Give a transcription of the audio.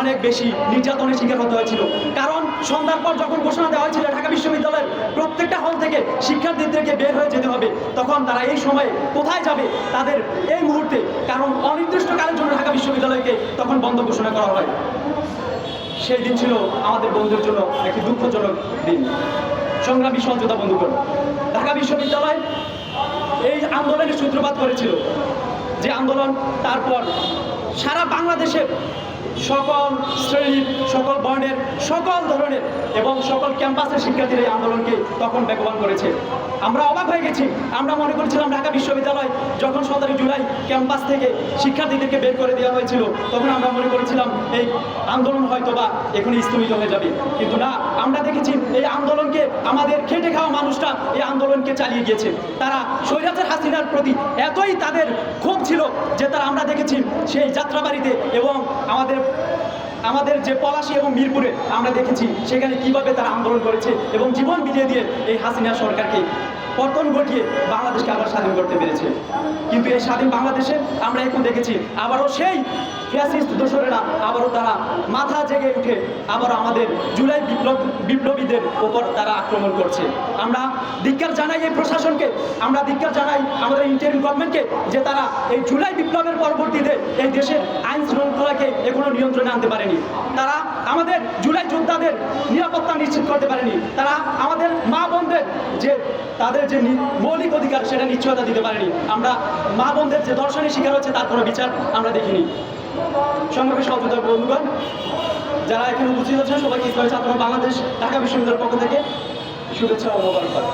অনেক বেশি নির্যাতনের শিকার হতে হয়েছিল। কারণ সন্ধ্যার পর যখন ঘোষণা দেওয়া হয়েছিল, ঢাকা বিশ্ববিদ্যালয়ের প্রত্যেকটা হল থেকে শিক্ষার্থীদেরকে বের হয়ে যেতে হবে, তখন তারা এই সময়ে কোথায় যাবে তাদের এই মুহূর্তে, কারণ অনির্দিষ্টকালের জন্য ঢাকা বিশ্ববিদ্যালয়কে তখন বন্ধ ঘোষণা করা হয়। সেই দিন ছিল আমাদের বন্ধুর জন্য একটি দুঃখজনক দিন। সংগ্রামী সহযোগিতা বন্ধুগণ, ঢাকা বিশ্ববিদ্যালয় এই আন্দোলনের সূত্রপাত করেছিল। যে আন্দোলন, তারপর সারা বাংলাদেশের সকল শ্রেণির সকল বর্ণের, সকল ধরনের এবং সকল ক্যাম্পাসের শিক্ষার্থীরা এই আন্দোলনকে তখন বেগবান করেছে। আমরা অবাক হয়ে গেছি। আমরা মনে করেছিলাম ঢাকা বিশ্ববিদ্যালয় যখন সতেরো জুলাই ক্যাম্পাস থেকে শিক্ষার্থীদেরকে বের করে দেওয়া হয়েছিল, তখন আমরা মনে করেছিলাম এই আন্দোলন হয়তো বা এখনই স্থগিত হয়ে যাবে। কিন্তু না, আমরা দেখেছি এই আন্দোলনকে আমাদের খেটে খাওয়া মানুষটা এই আন্দোলনকে চালিয়ে গিয়েছে। তারা স্বৈরাচার হাসিনার প্রতি এতই তাদের যে তারা আমরা দেখেছি সেই যাত্রাবাড়িতে এবং আমাদের আমাদের যে পলাশি এবং মিরপুরে আমরা দেখেছি সেখানে কীভাবে তারা আন্দোলন করেছে এবং জীবন বিলিয়ে দিয়ে এই হাসিনা সরকারকে পতন ঘটিয়ে বাংলাদেশকে আবার স্বাধীন করতে পেরেছে। কিন্তু এই স্বাধীন বাংলাদেশে আমরা এখন দেখেছি, আবারও সেই ফ্যাসিস্ট দোসরেরা আবারও তারা মাথা জেগে উঠে আবারও আমাদের জুলাই বিপ্লব, বিপ্লবীদের ওপর তারা আক্রমণ করছে। আমরা ধিক্কার জানাই এই প্রশাসনকে, আমরা ধিক্কার জানাই আমাদের ইন্টারিম গভর্নমেন্টকে যে তারা এই জুলাই বিপ্লবের পরবর্তীতে এই দেশের আইন শৃঙ্খলাকে এখনও নিয়ন্ত্রণে আনতে পারেনি। তারা আমাদের জুলাই যোদ্ধাদের নিরাপত্তা নিশ্চিত করতে পারেনি। তারা আমাদের মা যে তাদের যে মৌলিক অধিকার সেটা নিশ্চয়তা দিতে পারেনি। আমরা মা বোনদের যে দর্শনের শিকার হচ্ছে তার কোনো বিচার আমরা দেখিনি। সংগ্রামী সহযোগিতার বন্ধুগণ, যারা এখানে উপস্থিত হচ্ছেন সবাইকে ইসলামী ছাত্র বাংলাদেশ, ঢাকা বিশ্ববিদ্যালয়ের পক্ষ থেকে শুভেচ্ছা মোবারকবাদ